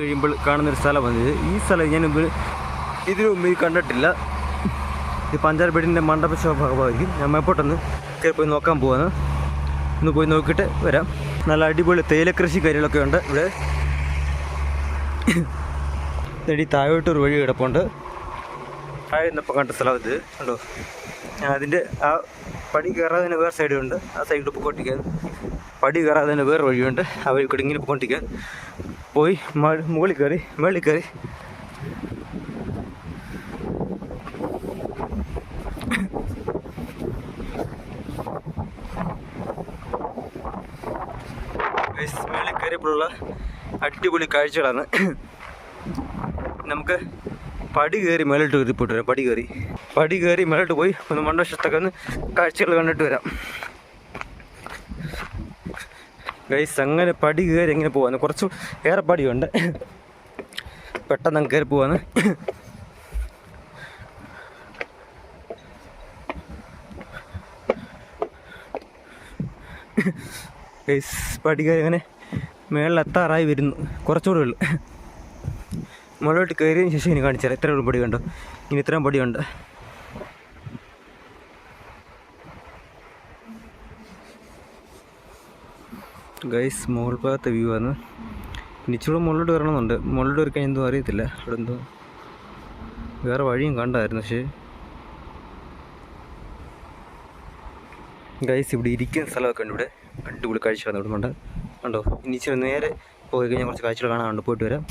കഴിയുമ്പോൾ കാണുന്നൊരു സ്ഥലമാണ് ഇത്. ഈ സ്ഥലം ഞാൻ മുമ്പ് ഇതിനു മുമ്പ് കണ്ടിട്ടില്ല. ഇത് പഞ്ചാരപ്പേടിന്റെ മണ്ഡപ ഭാഗമായിരിക്കും. ഞാൻ മേപ്പോട്ടൊന്ന് കയറി പോയി നോക്കാൻ പോവാണ്. ഒന്ന് പോയി നോക്കിയിട്ട് വരാം. നല്ല അടിപൊളി തേയില കൃഷി കാര്യങ്ങളൊക്കെ ഉണ്ട് ഇവിടെ. ഇതടി താഴോട്ടൊരു വഴി കിടപ്പുണ്ട്. താഴെ നിന്നപ്പോൾ കണ്ട സ്ഥലം ഇത്. ഉണ്ടോ അതിന്റെ ആ പടി കയറാതെ തന്നെ വേറെ സൈഡുണ്ട് ആ സൈഡിൽ പൊക്കോട്ടിക്കാൻ പടി കയറാതെ തന്നെ വേറെ വഴിയുണ്ട്. ആ വഴി കൂടി ഇങ്ങനെ പൊക്കോണ്ടിരിക്കാൻ പോയി മുകളിൽ കയറി മുകളിൽ കയറി. മുകളിൽ കയറിയപ്പോഴുള്ള അടിപൊളി കാഴ്ചകളാണ്. നമുക്ക് പടി കയറി മേലോട്ട് കയറി പോയിട്ട് വരാം പടി കയറി. പടി കയറി മേലോട്ട് പോയി ഒന്ന് മണ്ടവശത്തൊക്കെ ഒന്ന് കാഴ്ചകൾ കണ്ടിട്ട് വരാം. ഗൈസ് അങ്ങനെ പടി കയറി എങ്ങനെ പോവാന്ന് കുറച്ച് ഏറെ പടിയുണ്ട്. പെട്ടെന്ന് അങ്ങ് കയറി പോവാന്ന് ഗൈസ് പടി കയറി അങ്ങനെ മേളിൽ എത്താറായി വരുന്നു. കുറച്ചുകൂടെ ഉള്ളു. മുകളിലോട്ട് കയറിയതിന് ശേഷം ഇനി കാണിച്ചാൽ എത്ര പടി കണ്ടോ? ഇനി ഇത്രയും പടിയുണ്ട്. ഗൈസ് മോൾ ഭാഗത്തെ വ്യൂ ആണ്. പിന്നെ ഇച്ചിരി മുകളിലോട്ട് വരണമെന്നുണ്ട്. മുകളിലോട്ട് വരയ്ക്കാൻ എന്തോ അറിയത്തില്ല. ഇവിടെ എന്തോ വേറെ വഴിയും കണ്ടായിരുന്നു പക്ഷേ. ഗൈസ് ഇവിടെ ഇരിക്കുന്ന സ്ഥലമൊക്കെ ഉണ്ട് ഇവിടെ അടിപൊളി കാഴ്ച ഇവിടെ ഉണ്ട്. കണ്ടോ? ഇനി ഇച്ചിരി നേരെ പോയി കഴിഞ്ഞാൽ കുറച്ച് കാഴ്ചകൾ കാണാനുണ്ട് പോയിട്ട് വരാം.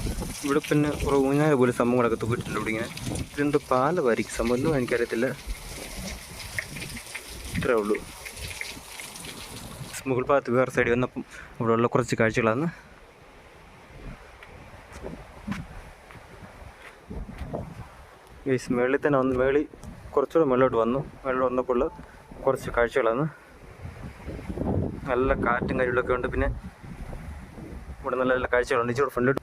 ഇവിടെ പിന്നെ കുറേ ഊഞ്ഞാല പോലെ സംഭവങ്ങളൊക്കെ തൂക്കിയിട്ടുണ്ട് ഇവിടെ ഇങ്ങനെ. ഇതെന്തോ പാലമായിരിക്കും സംഭവം എനിക്കറിയത്തില്ല. ഇത്രേ ഉള്ളൂ. മുകൾ ഭാഗത്ത് വേറെ സൈഡിൽ വന്നപ്പം അവിടെയുള്ള കുറച്ച് കാഴ്ചകളാണ്. മേളിൽ തന്നെ വന്ന് മേളിൽ കുറച്ചുകൂടെ മുകളിലോട്ട് വന്നു. മുകളിലോട്ട് വന്നപ്പോൾ കുറച്ച് കാഴ്ചകളാണ്. നല്ല കാറ്റും കാര്യങ്ങളൊക്കെ ഉണ്ട്. പിന്നെ ഇവിടെ നല്ല നല്ല കാഴ്ചകളുണ്ട്. ഇച്ചിരി ഫ്രണ്ടിലോട്ട്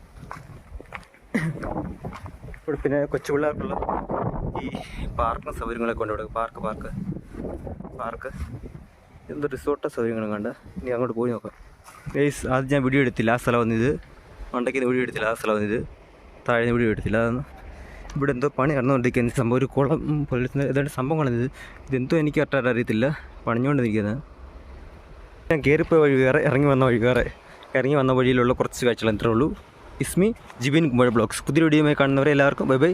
ഇവിടെ പിന്നെ കൊച്ചു പിള്ളേർക്കുള്ള ഈ പാർക്കിന് സൗകര്യങ്ങളൊക്കെ ഉണ്ട് ഇവിടെ. പാർക്ക് പാർക്ക് പാർക്ക് എന്തോ റിസോർട്ടോ സൗകര്യങ്ങളും കണ്ട് ഇനി അങ്ങോട്ട് പോയി നോക്കാം. ഗൈസ് ആദ്യം ഞാൻ വീഡിയോ എടുത്തില്ല. ആ സ്ഥലം വന്നിത് മണ്ടയ്ക്ക് വീഡിയോ എടുത്തില്ല. ആ സ്ഥലം വന്നിത് താഴെ വീഡിയോ എടുത്തില്ല. അതൊന്ന് ഇവിടെ എന്തോ പണി നടന്നുകൊണ്ടിരിക്കുന്ന സംഭവം ഒരു കുളം പോലത്തെ ഏതാണ്ട് സംഭവമാണിത് ഇതെന്തോ എനിക്ക് കറക്റ്റായിട്ട് അറിയത്തില്ല. പണിഞ്ഞുകൊണ്ടിരിക്കുന്നത് ഞാൻ കയറിപ്പോയ വഴി വേറെ ഇറങ്ങി വന്ന വഴി വേറെ. ഇറങ്ങി വന്ന വഴിയിലുള്ള കുറച്ച് കാഴ്ചകൾ എത്രേ ഉള്ളൂ. ഇസ്മി ജിബിൻ കുമ്പഴ ബ്ലോഗ്സ് പുതിയ വീഡിയോയുമായി കാണുന്നവരെ എല്ലാവർക്കും bye bye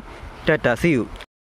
tata see you